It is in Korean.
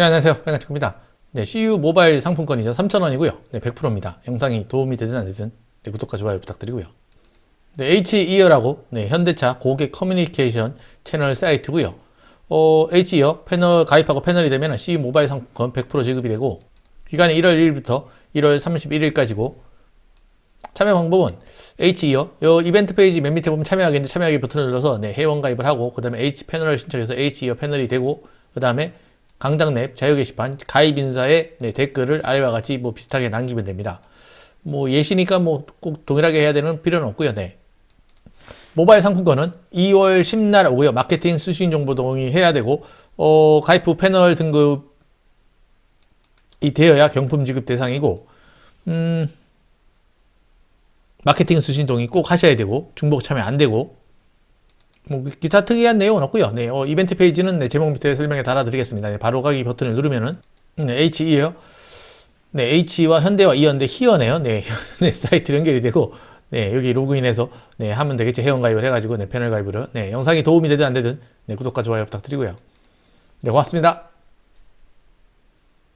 네, 안녕하세요. 빨간치입니다 네, CU 모바일 상품권이죠. 3,000원이고요. 네, 100%입니다. 영상이 도움이 되든 안 되든 네, 구독과 좋아요 부탁드리고요. 네, H-이어라고 네, 현대차 고객 커뮤니케이션 채널 사이트고요. 어, H-이어 패널 가입하고 패널이 되면 CU 모바일 상품권 100% 지급이 되고 기간이 1월 1일부터 1월 31일까지고 참여 방법은 H-이어 요 이벤트 페이지 맨 밑에 보면 참여하기 있는데 참여하기 버튼을 눌러서 네, 회원 가입을 하고 그 다음에 H 패널을 신청해서 H-이어 패널이 되고 그 다음에 강당랩 자유 게시판 가입 인사에 네, 댓글을 아래와 같이 뭐 비슷하게 남기면 됩니다. 뭐 예시니까 뭐 꼭 동일하게 해야 되는 필요는 없고요. 네. 모바일 상품권은 2월 10날 오고요. 마케팅 수신 정보 동의해야 되고 어, 가입 후 패널 등급이 되어야 경품 지급 대상이고 음, 마케팅 수신 동의 꼭 하셔야 되고 중복 참여 안 되고 뭐 기타 특이한 내용은 없고요. 네, 어, 이벤트 페이지는 네, 제목 밑에 설명에 달아드리겠습니다. 네, 바로 가기 버튼을 누르면은 네, H-이요. 네, H와 현대와 이어인데 히어네요. 네, 네, 사이트 연결이 되고 네, 여기 로그인해서 네, 하면 되겠죠. 회원 가입을 해가지고 네, 패널 가입을 네, 영상이 도움이 되든 안 되든 네, 구독과 좋아요 부탁드리고요. 네, 고맙습니다.